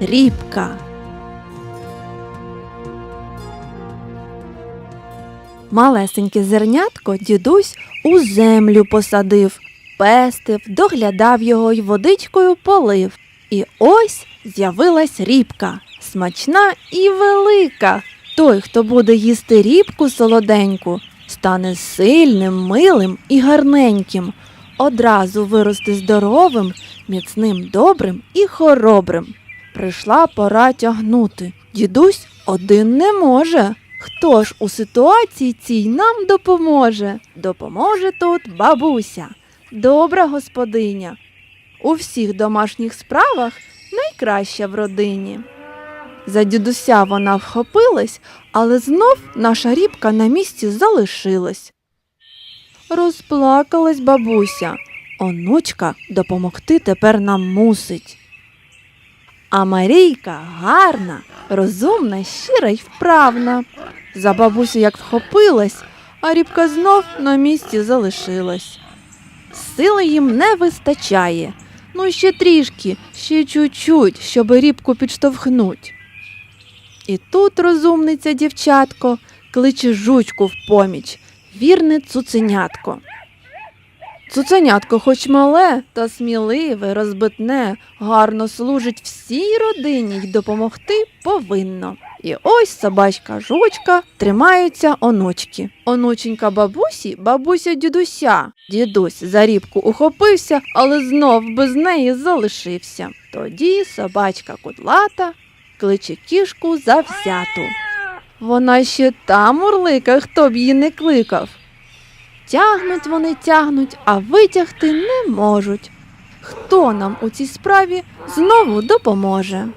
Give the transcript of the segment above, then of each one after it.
рібка. Малесеньке зернятко дідусь у землю посадив, пестив, доглядав його й водичкою полив. І ось з'явилась рібка, смачна і велика. Той, хто буде їсти рібку солоденьку, стане сильним, милим і гарненьким. Одразу виросте здоровим, міцним, добрим і хоробрим. Прийшла пора тягнути. Дідусь один не може. Хто ж у ситуації цій нам допоможе? Допоможе тут бабуся, добра господиня. У всіх домашніх справах найкраща в родині. За дідуся вона вхопилась, але знов наша рібка на місці залишилась. Розплакалась бабуся. Онучка допомогти тепер нам мусить. А Марійка гарна, розумна, щира й вправна. За бабусю як вхопилась, а рібка знов на місці залишилась. Сили їм не вистачає. Ну, ще трішки, ще чуть-чуть, щоб рібку підштовхнуть. І тут розумниця дівчатко кличе жучку в поміч, вірне цуценятко. Цуценятко, хоч мале, та сміливе, розбитне, гарно служить всій родині й допомогти повинно. І ось собачка жучка тримаються онучки. Онученька бабусі, бабуся дідуся. Дідусь за рібку ухопився, але знов без неї залишився. Тоді собачка кудлата кличе кішку завзяту. Вона ще та мурлика, хто б її не кликав. Тягнуть вони тягнуть, а витягти не можуть. Хто нам у цій справі знову допоможе?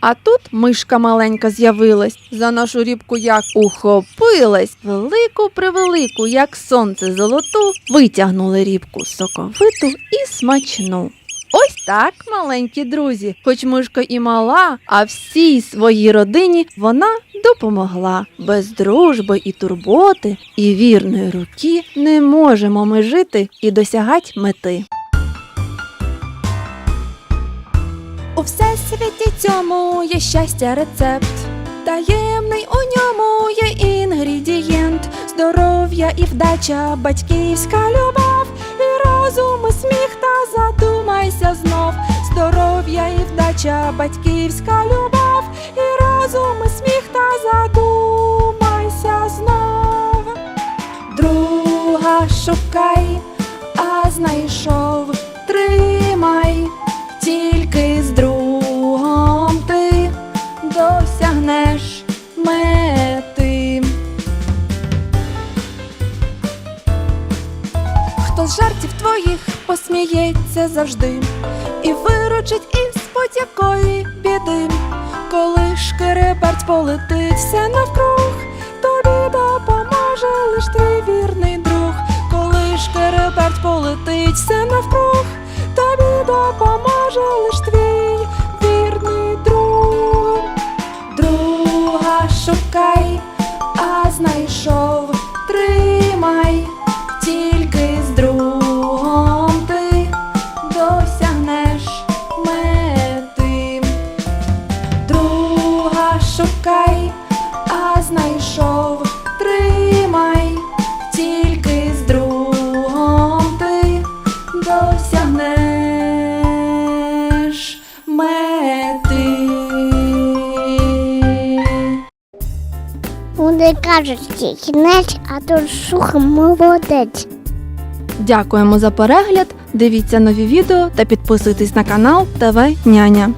А тут мишка маленька з'явилась, за нашу рібку як ухопилась, велику превелику, як сонце золоту, витягнули рібку соковиту і смачну. Ось так, маленькі друзі, хоч мишка і мала, а всій своїй родині вона допомогла. Без дружби і турботи і вірної руки не можемо ми жити і досягати мети. У всесвіті цьому є щастя рецепт. Таємний у ньому є інгредієнт, здоров'я і вдача, батьківська любов, і розум, і сміх та задумайся знов. Здоров'я і вдача, батьківська любов, знайшов, тримай, тільки з другом ти досягнеш мети. Хто з жартів твоїх посміється завжди і виручить із будь-якої біди. Коли шкереберть полетить все навкруг, полетить все навкруг, тобі допоможе лиш твій вірний друг. Друга шукай, а знайшов, Вони кажуть, кінець, а тут шух молодець. Дякуємо за перегляд. Дивіться нові відео та підписуйтесь на канал ТВ Няня.